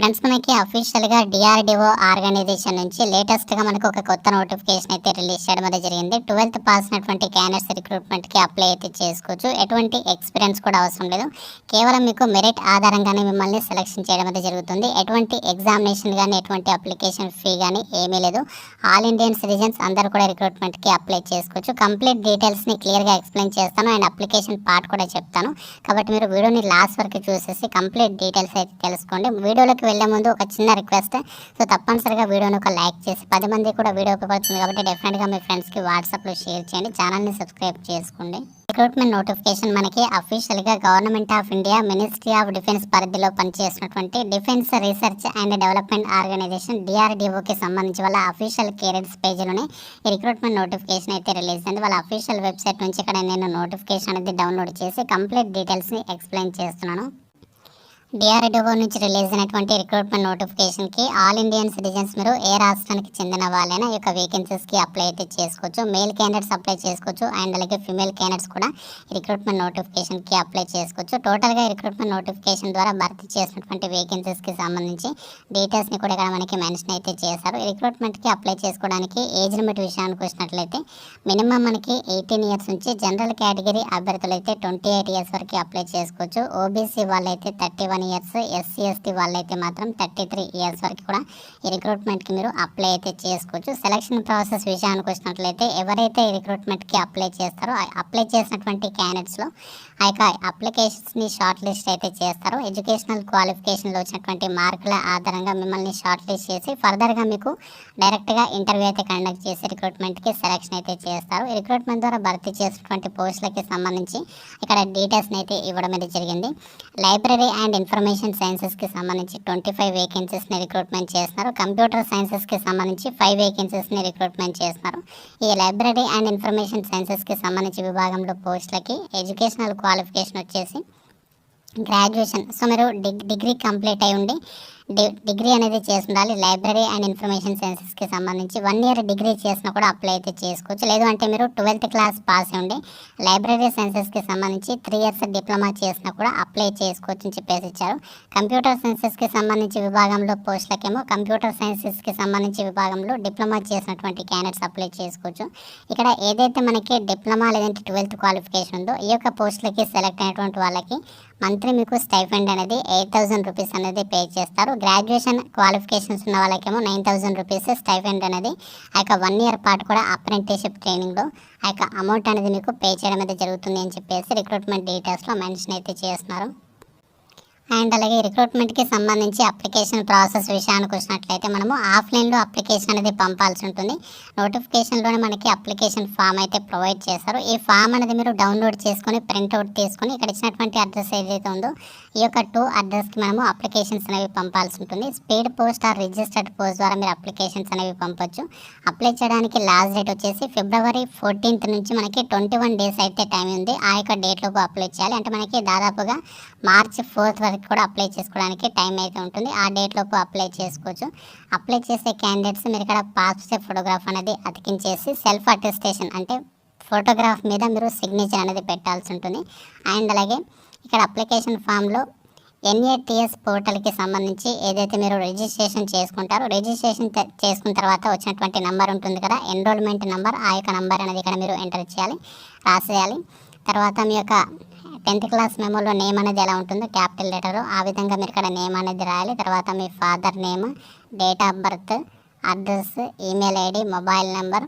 Friends మనకి అఫీషియల్గా DRDO organisation నుంచి లేటెస్ట్గా మనకు ఒక కొత్త నోటిఫికేషన్ అయితే రిలీజ్ చేయడం అనేది జరిగింది. ట్వెల్త్ పాస్ అయినటువంటి క్యాండిడేట్స్ రిక్రూట్మెంట్కి అప్లై అయితే చేసుకోవచ్చు. ఎటువంటి ఎక్స్పీరియన్స్ కూడా అవసరం లేదు. కేవలం మీకు మెరిట్ ఆధారంగానే మిమ్మల్ని సెలెక్షన్ చేయడం అనేది జరుగుతుంది. ఎటువంటి ఎగ్జామినేషన్ కానీ ఎటువంటి అప్లికేషన్ ఫీ కానీ ఏమీ లేదు. ఆల్ ఇండియన్ సిటిజన్స్ అందరూ కూడా రిక్రూట్మెంట్కి అప్లై చేసుకోవచ్చు. కంప్లీట్ డీటెయిల్స్ని క్లియర్గా ఎక్స్ప్లెయిన్ చేస్తాను. అండ్ అప్లికేషన్ పార్ట్ కూడా చెప్తాను. కాబట్టి మీరు వీడియోని లాస్ట్ వరకు చూసేసి కంప్లీట్ డీటెయిల్స్ అయితే తెలుసుకోండి. వీడియోలోకి వెళ్ళే ముందు ఒక చిన్న రిక్వెస్ట్ సో తప్పనిసరిగా వీడియోని ఒక లైక్ చేసి పది మంది కూడా వీడియో ఉపయోగపడుతుంది కాబట్టి డెఫినెట్గా మీ ఫ్రెండ్స్కి వాట్సాప్లో షేర్ చేయండి. ఛానల్ని సబ్స్క్రైబ్ చేసుకోండి. రిక్రూట్మెంట్ నోటిఫికేషన్ మనకి అఫీషియల్గా government of India ministry of defence పరిధిలో పనిచేసినటువంటి defence research and development organisation డిఆర్డిఓకి సంబంధించి వాళ్ళ అఫీషియల్ కెరీర్స్ పేజీలోనే ఈ రిక్రూట్మెంట్ నోటిఫికేషన్ అయితే రిలీజ్ అయింది. వాళ్ళ అఫీషియల్ వెబ్సైట్ నుంచి ఇక్కడ నేను నోటిఫికేషన్ అనేది డౌన్లోడ్ చేసి కంప్లీట్ డీటెయిల్స్ని ఎక్స్ప్లెయిన్ చేస్తున్నాను. డిఆర్డిఓ నుంచి రిలీజ్ అయినటువంటి రిక్రూట్మెంట్ నోటిఫికేషన్కి ఆల్ ఇండియన్ సిటిజన్స్ మీరు ఏ రాష్ట్రానికి చెందిన వాళ్ళైనా ఈ యొక్క వేకెన్సీస్కి అప్లై అయితే చేసుకోవచ్చు. మేల్ క్యాండిడేట్స్ అప్లై చేసుకోవచ్చు అండ్ అలాగే ఫిమేల్ క్యాండిడేట్స్ కూడా రిక్రూట్మెంట్ నోటిఫికేషన్కి అప్లై చేసుకోవచ్చు. టోటల్గా రిక్రూట్మెంట్ నోటిఫికేషన్ ద్వారా భర్తీ చేసినటువంటి వేకెన్సీస్కి సంబంధించి డీటెయిల్స్ని కూడా ఇక్కడ మనకి మెన్షన్ అయితే చేశారు. రిక్రూట్మెంట్కి అప్లై చేసుకోవడానికి ఏజ్ లిమిట్ విషయానికి వచ్చినట్లయితే మినిమం మనకి ఎయిటీన్ ఇయర్స్ నుంచి జనరల్ కేటగిరీ అభ్యర్థులు అయితే ట్వంటీ ఎయిట్ ఇయర్స్ వరకు అప్లై చేసుకోవచ్చు ఓబీసీ వాళ్ళైతే thirty one years SC ST వాళ్ళైతే మాత్రం థర్టీ త్రీ ఇయర్స్ వరకు కూడా ఈ రిక్రూట్మెంట్కి మీరు అప్లై అయితే చేసుకోవచ్చు. సెలక్షన్ ప్రాసెస్ విషయానికి వచ్చినట్లయితే ఎవరైతే ఈ రిక్రూట్మెంట్కి అప్లై చేస్తారో అప్లై చేసినటువంటి క్యాండిడేట్స్లో ఆ యొక్క అప్లికేషన్స్ని షార్ట్ లిస్ట్ అయితే చేస్తారు. ఎడ్యుకేషనల్ క్వాలిఫికేషన్లో వచ్చినటువంటి మార్కుల ఆధారంగా మిమ్మల్ని షార్ట్ లిస్ట్ చేసి ఫర్దర్గా మీకు డైరెక్ట్గా ఇంటర్వ్యూ అయితే కండక్ట్ చేసి రిక్రూట్మెంట్కి సెలక్షన్ అయితే చేస్తారు. రిక్రూట్మెంట్ ద్వారా భర్తీ చేసినటువంటి పోస్టులకి సంబంధించి ఇక్కడ డీటెయిల్స్ని అయితే ఇవ్వడం అయితే జరిగింది. లైబ్రరీ అండ్ ఇన్ఫర్మేషన్ సైన్సెస్కి సంబంధించి ట్వంటీ ఫైవ్ వేకెన్సీస్ని రిక్రూట్మెంట్ చేస్తున్నారు. కంప్యూటర్ సైన్సెస్కి సంబంధించి ఫైవ్ వేకెన్సీస్ని రిక్రూట్మెంట్ చేస్తున్నారు. ఈ లైబ్రరీ అండ్ ఇన్ఫర్మేషన్ సైన్సెస్కి సంబంధించి విభాగంలో పోస్టులకి ఎడ్యుకేషనల్ క్వాలిఫికేషన్ వచ్చేసి గ్రాడ్యుయేషన్. సో మీరు డిగ్రీ కంప్లీట్ అయి ఉండి డిగ్రీ అనేది చేసి ఉండాలి లైబ్రరీ అండ్ ఇన్ఫర్మేషన్ సైన్సెస్కి సంబంధించి వన్ ఇయర్ డిగ్రీ చేసినా కూడా అప్లై అయితే చేసుకోవచ్చు. లేదు అంటే మీరు ట్వెల్త్ క్లాస్ పాస్ ఉండి లైబ్రరీ సైన్సెస్కి సంబంధించి త్రీ ఇయర్స్ డిప్లొమా చేసినా కూడా అప్లై చేసుకోవచ్చు అని చెప్పేసి ఇచ్చారు. కంప్యూటర్ సైన్సెస్కి సంబంధించి విభాగంలో పోస్టులకేమో కంప్యూటర్ సైన్సెస్కి సంబంధించి విభాగంలో డిప్లొమా చేసినటువంటి క్యాండిడేట్స్ అప్లై చేసుకోవచ్చు. ఇక్కడ ఏదైతే మనకి డిప్లొమా లేదంటే ట్వెల్త్ క్వాలిఫికేషన్ ఉందో ఈ యొక్క పోస్టులకి సెలెక్ట్ అయినటువంటి వాళ్ళకి మంత్లీ మీకు స్టైఫండ్ అనేది ఎయిట్ థౌసండ్ రూపీస్ అనేది పే చేస్తారు. గ్రాడ్యుయేషన్ క్వాలిఫికేషన్స్ ఉన్న వాళ్ళకేమో నైన్ థౌసండ్ రూపీస్ స్టైఫెంట్ అనేది ఆ యొక్క వన్ ఇయర్ పాటు కూడా అప్రెంటిస్షిప్ ట్రైనింగ్లో ఆ యొక్క అమౌంట్ అనేది మీకు పే చేయడం అయితే జరుగుతుంది అని చెప్పేసి రిక్రూట్మెంట్ డీటెయిల్స్లో మెన్షన్ అయితే చేస్తున్నారు. అండ్ అలాగే రిక్రూట్మెంట్కి సంబంధించి అప్లికేషన్ ప్రాసెస్ విషయానికి వచ్చినట్లయితే మనము ఆఫ్లైన్లో అప్లికేషన్ అనేది పంపాల్సి ఉంటుంది. నోటిఫికేషన్లోనే మనకి అప్లికేషన్ ఫామ్ అయితే ప్రొవైడ్ చేస్తారు. ఈ ఫామ్ అనేది మీరు డౌన్లోడ్ చేసుకొని ప్రింట్అవుట్ తీసుకొని ఇక్కడ ఇచ్చినటువంటి అడ్రస్ ఏదైతే ఉందో ఈ యొక్క టూ అడ్రస్కి మనము అప్లికేషన్స్ అనేవి పంపాల్సి ఉంటుంది. Speed post or registered post ద్వారా మీరు అప్లికేషన్స్ అనేవి పంపొచ్చు. అప్లై చేయడానికి లాస్ట్ డేట్ వచ్చేసి ఫిబ్రవరి ఫోర్టీన్త్ నుంచి మనకి ట్వంటీ వన్ డేస్ అయితే టైం ఉంది. ఆ యొక్క డేట్లోపు అప్లై చేయాలి. అంటే మనకి దాదాపుగా మార్చ్ ఫోర్త్ వరకు కూడా అప్లై చేసుకోవడానికి టైం అయితే ఉంటుంది. ఆ డేట్లోపు అప్లై చేసుకోవచ్చు. అప్లై చేసే క్యాండిడేట్స్ మీరు ఇక్కడ పాస్పోర్ట్ ఫోటోగ్రాఫ్ అనేది అతికించేసి సెల్ఫ్ అటెస్టేషన్ అంటే ఫోటోగ్రాఫ్ మీద మీరు సిగ్నేచర్ అనేది పెట్టాల్సి ఉంటుంది. అండ్ అలాగే ఇక్కడ అప్లికేషన్ ఫామ్లో ఎన్ఏటిఎస్ పోర్టల్కి సంబంధించి ఏదైతే మీరు రిజిస్ట్రేషన్ చేసుకుంటారో రిజిస్ట్రేషన్ చేసుకున్న తర్వాత వచ్చినటువంటి నంబర్ ఉంటుంది కదా ఎన్రోల్మెంట్ నంబర్ ఆ యొక్క నంబర్ అనేది ఇక్కడ మీరు ఎంటర్ చేయాలి రాసేయాలి. తర్వాత మీ యొక్క టెన్త్ క్లాస్ మెమోలో నేమ్ అనేది ఎలా ఉంటుందో క్యాపిటల్ లెటర్. ఆ విధంగా మీరు ఇక్కడ నేమ్ అనేది రాయాలి. తర్వాత మీ father name date of birth address email ID mobile number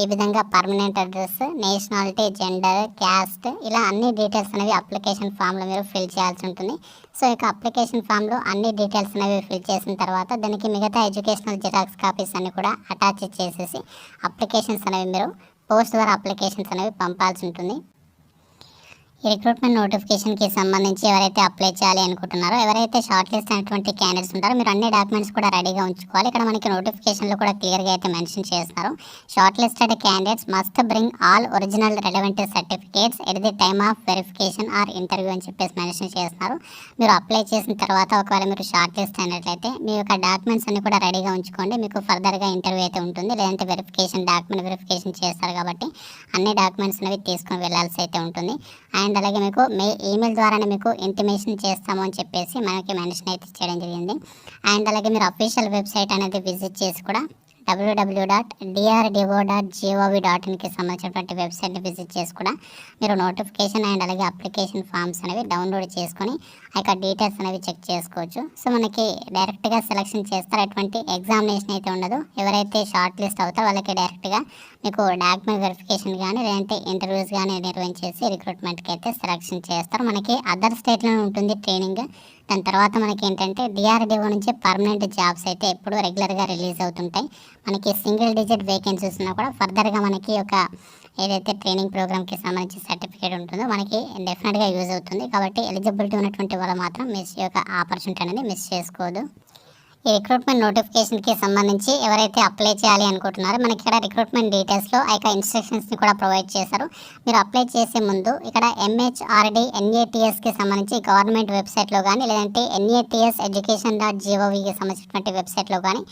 ఈ విధంగా permanent address nationality gender caste ఇలా అన్ని డీటెయిల్స్ అనేవి అప్లికేషన్ ఫామ్లో మీరు ఫిల్ చేయాల్సి ఉంటుంది. సో ఇక అప్లికేషన్ ఫామ్లో అన్ని డీటెయిల్స్ అనేవి ఫిల్ చేసిన తర్వాత దానికి మిగతా ఎడ్యుకేషనల్ జిరాక్స్ కాపీస్ అన్ని కూడా అటాచ్ చేసేసి అప్లికేషన్స్ అనేవి మీరు పోస్ట్ ద్వారా అప్లికేషన్స్ అనేవి పంపాల్సి ఉంటుంది. రిక్రూట్మెంట్ నోటిఫికేషన్కి సంబంధించి ఎవరైతే అప్లై చేయాలి అనుకుంటున్నారో ఎవరైతే షార్ట్ లిస్ట్ అయినటువంటి క్యాండిడేట్స్ ఉంటారో మీరు అన్ని డాక్యుమెంట్స్ కూడా రెడీగా ఉంచుకోవాలి. ఇక్కడ మనకి నోటిఫికేషన్లో కూడా క్లియర్గా అయితే మెన్షన్ చేస్తున్నారు short listed candidates must bring all original relevant certificates at the time of verification or interview అని చెప్పేసి మెన్షన్ చేస్తున్నారు మీరు అప్లై చేసిన తర్వాత ఒకవేళ మీరు షార్ట్ లిస్ట్ అయినట్లయితే మీ యొక్క డాక్యుమెంట్స్ అన్ని కూడా రెడీగా ఉంచుకోండి. మీకు ఫర్దర్గా ఇంటర్వ్యూ అయితే ఉంటుంది. లేదంటే వెరిఫికేషన్ డాక్యుమెంట్ వెరిఫికేషన్ చేస్తారు కాబట్టి అన్ని డాక్యుమెంట్స్ అనేవి తీసుకొని వెళ్ళాల్సి అయితే ఉంటుంది. అండ్ అండ్ అలాగే మీకు మే ఈమెయిల్ ద్వారానే మీకు ఇంటిమేషన్ చేస్తాము అని చెప్పేసి మనకి మెన్షన్ అయితే చేయడం జరిగింది. అండ్ అలాగే మీరు అఫీషియల్ వెబ్సైట్ అనేది విజిట్ చేసి కూడా WW dot DRDO dot GOV dot ఇన్కి సంబంధించినటువంటి వెబ్సైట్ని విజిట్ చేసి కూడా మీరు నోటిఫికేషన్ అండ్ అలాగే అప్లికేషన్ ఫామ్స్ అనేవి డౌన్లోడ్ చేసుకొని యొక్క డీటెయిల్స్ అనేవి చెక్ చేసుకోవచ్చు. సో మనకి డైరెక్ట్గా సెలెక్షన్ చేస్తారు. ఎటువంటి ఎగ్జామినేషన్ అయితే ఉండదు. ఎవరైతే షార్ట్ లిస్ట్ అవుతారో వాళ్ళకి డైరెక్ట్గా మీకు డాక్యుమెంట్ వెరిఫికేషన్ కానీ లేదంటే ఇంటర్వ్యూస్ కానీ నిర్వహించేసి రిక్రూట్మెంట్కి అయితే సెలెక్షన్ చేస్తారు. మనకి అదర్ స్టేట్లో ఉంటుంది ట్రైనింగ్ దాని తర్వాత మనకి ఏంటంటే డిఆర్డిఓ నుంచి పర్మనెంట్ జాబ్స్ అయితే ఎప్పుడు రెగ్యులర్గా రిలీజ్ అవుతుంటాయి. మనకి సింగిల్ డిజిట్ వేకెన్సీస్ ఉన్నా కూడా ఫర్దర్గా మనకి ఒక ఏదైతే ట్రైనింగ్ ప్రోగ్రామ్కి సంబంధించి సర్టిఫికేట్ ఉంటుందో మనకి డెఫినెట్గా యూజ్ అవుతుంది. కాబట్టి ఎలిజిబిలిటీ ఉన్నటువంటి వాళ్ళు మాత్రం మిస్ యొక్క ఆపర్చునిటీ అనేది మిస్ చేసుకోవద్దు ఈ రిక్రూట్మెంట్ నోటిఫికేషన్కి సంబంధించి ఎవరైతే అప్లై చేయాలి అనుకుంటున్నారో మనకి ఇక్కడ రిక్రూట్మెంట్ డీటెయిల్స్లో ఆ యొక్క ఇన్స్ట్రక్షన్స్ని కూడా ప్రొవైడ్ చేశారు. మీరు అప్లై చేసే ముందు ఇక్కడ ఎంహెచ్ఆర్డి ఎన్ఏటిఎస్కి సంబంధించి గవర్నమెంట్ వెబ్సైట్లో కానీ లేదంటే ఎన్ఏటిఎస్ ఎడ్యుకేషన్ డాట్ జీఓవికి సంబంధించినటువంటి వెబ్సైట్లో కానీ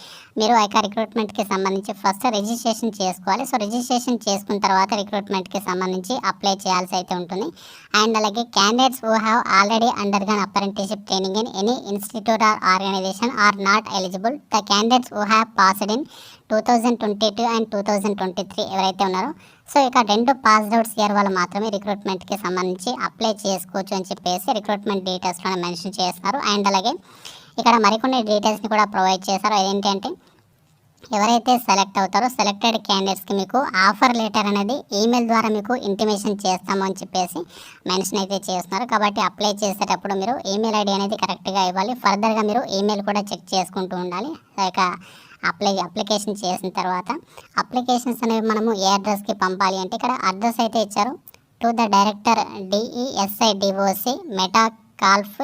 మీరు ఆ యొక్క రిక్రూట్మెంట్కి సంబంధించి ఫస్ట్ రిజిస్ట్రేషన్ చేసుకోవాలి. సో రిజిస్ట్రేషన్ చేసుకున్న తర్వాత రిక్రూట్మెంట్కి సంబంధించి అప్లై చేయాల్సి అయితే ఉంటుంది. అండ్ అలాగే candidates who have already undergone apprenticeship training in any institute or organisation or not eligible the candidates who have passed in two thousand twenty two and two thousand twenty three ఎవరైతే ఉన్నారో so ఇక రెండు passed outs year వాళ్ళు మాత్రమే రిక్రూట్మెంట్కి సంబంధించి apply చేసుకోవచ్చు అని చెప్పేసి రిక్రూట్మెంట్ డీటెయిల్స్లో మెన్షన్ చేస్తున్నారు. అండ్ అలాగే ఇక్కడ మరికొన్ని డీటెయిల్స్ని కూడా ప్రొవైడ్ చేశారు. అదేంటంటే ఎవరైతే సెలెక్ట్ అవుతారో సెలెక్టెడ్ క్యాండిడేట్స్కి మీకు ఆఫర్ లెటర్ అనేది ఈమెయిల్ ద్వారా మీకు ఇంటిమేషన్ చేస్తాము అని చెప్పేసి మెన్షన్ అయితే చేస్తున్నారు. కాబట్టి అప్లై చేసేటప్పుడు మీరు ఈమెయిల్ ఐడి అనేది కరెక్ట్గా ఇవ్వాలి. ఫర్దర్గా మీరు ఈమెయిల్ కూడా చెక్ చేసుకుంటూ ఉండాలి. లైక్ అప్లై అప్లికేషన్ చేసిన తర్వాత అప్లికేషన్స్ అనేవి మనము ఏ అడ్రస్కి పంపాలి అంటే ఇక్కడ అడ్రస్ అయితే ఇచ్చారు. To the director DESI DOC Metcalfe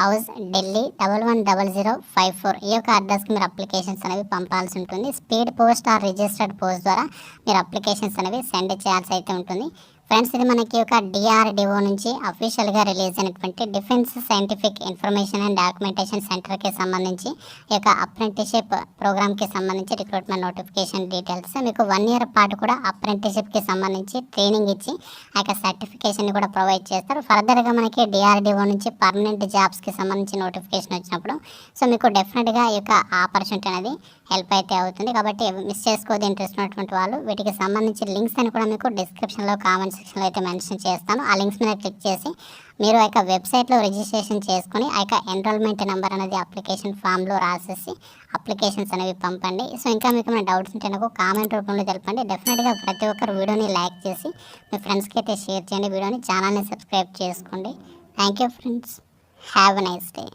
House Delhi double one double zero five four. ఈ యొక్క అడ్రస్కి మీరు అప్లికేషన్స్ అనేవి పంపాల్సి ఉంటుంది. Speed post or registered post ద్వారా మీరు అప్లికేషన్స్ అనేవి సెండ్ చేయాల్సి అయితే ఉంటుంది. ఫ్రెండ్స్ ఇది మనకి ఒక డిఆర్డిఓ నుంచి అఫీషియల్గా రిలీజ్ అయినటువంటి defence scientific information and documentation సెంటర్కి సంబంధించి ఈ యొక్క అప్రెంటిషిప్ ప్రోగ్రామ్కి సంబంధించి రిక్రూట్మెంట్ నోటిఫికేషన్ డీటెయిల్స్ మీకు వన్ ఇయర్ పాటు కూడా అప్రెంటిషిప్కి సంబంధించి ట్రైనింగ్ ఇచ్చి ఆ యొక్క సర్టిఫికేషన్ కూడా ప్రొవైడ్ చేస్తారు. ఫర్దర్గా మనకి డిఆర్డిఓ నుంచి పర్మనెంట్ జాబ్స్కి సంబంధించి నోటిఫికేషన్ వచ్చినప్పుడు సో మీకు డెఫినెట్గా ఈ యొక్క ఆపర్చునిటీ అనేది హెల్ప్ అయితే అవుతుంది. కాబట్టి మిస్ చేసుకోవద్దు ఇంట్రెస్ట్ ఉన్నటువంటి వాళ్ళు. వీటికి సంబంధించి లింక్స్ అని కూడా మీకు డిస్క్రిప్షన్లో కామెంట్ సెక్షన్లో అయితే మెన్షన్ చేస్తాను. ఆ లింక్స్ మీద క్లిక్ చేసి మీరు ఆ యొక్క వెబ్సైట్లో రిజిస్ట్రేషన్ చేసుకుని ఆ యొక్క ఎన్రోల్మెంట్ నెంబర్ అనేది అప్లికేషన్ ఫామ్లో రాసేసి అప్లికేషన్స్ అనేవి పంపండి. సో ఇంకా మీకు ఏమైనా డౌట్స్ ఉంటే నాకు కామెంట్ రూపంలో తెలపండి. డెఫినెట్గా ప్రతి ఒక్కరు వీడియోని లైక్ చేసి మీ ఫ్రెండ్స్కి అయితే షేర్ చేయండి. వీడియోని ఛానల్ని సబ్స్క్రైబ్ చేసుకోండి. Thank you friends. Have a nice day.